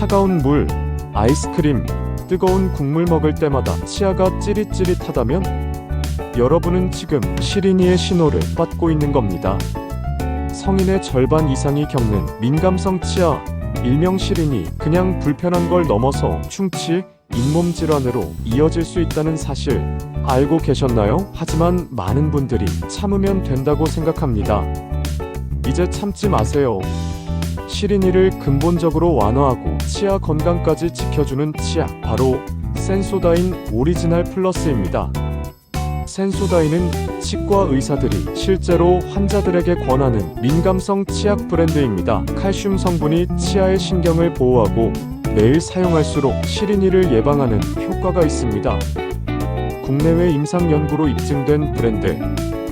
차가운 물, 아이스크림, 뜨거운 국물 먹을 때마다 치아가 찌릿찌릿하다면 여러분은 지금 시린이의 신호를 받고 있는 겁니다. 성인의 절반 이상이 겪는 민감성 치아, 일명 시린이 그냥 불편한 걸 넘어서 충치, 잇몸 질환으로 이어질 수 있다는 사실 알고 계셨나요? 하지만 많은 분들이 참으면 된다고 생각합니다. 이제 참지 마세요. 시린이를 근본적으로 완화하고 치아 건강까지 지켜주는 치약 바로 센소다인 오리지널 플러스입니다. 센소다인은 치과 의사들이 실제로 환자들에게 권하는 민감성 치약 브랜드입니다. 칼슘 성분이 치아의 신경을 보호하고 매일 사용할수록 시린이를 예방하는 효과가 있습니다. 국내외 임상 연구로 입증된 브랜드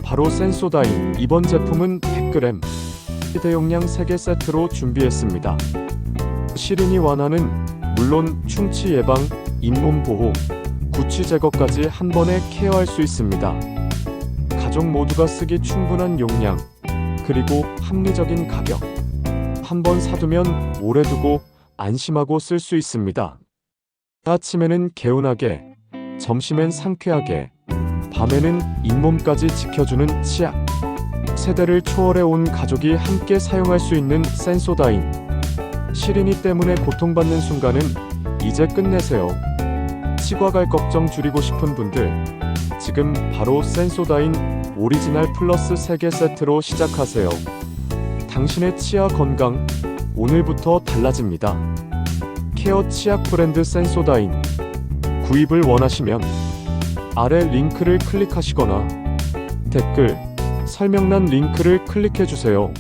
바로 센소다인 이번 제품은 100g 대용량 3개 세트로 준비했습니다. 시린이 완화는 물론 충치 예방, 잇몸 보호, 구취 제거까지 한 번에 케어할 수 있습니다. 가족 모두가 쓰기 충분한 용량, 그리고 합리적인 가격. 한 번 사두면 오래 두고 안심하고 쓸 수 있습니다. 아침에는 개운하게, 점심엔 상쾌하게, 밤에는 잇몸까지 지켜주는 치약. 세대를 초월해 온 가족이 함께 사용할 수 있는 센소다인. 시린이 때문에 고통받는 순간은 이제 끝내세요. 치과 갈 걱정 줄이고 싶은 분들, 지금 바로 센소다인 오리지널 플러스 3개 세트로 시작하세요. 당신의 치아 건강, 오늘부터 달라집니다. 케어 치약 브랜드 센소다인. 구입을 원하시면 아래 링크를 클릭하시거나 댓글, 설명란 링크를 클릭해 주세요.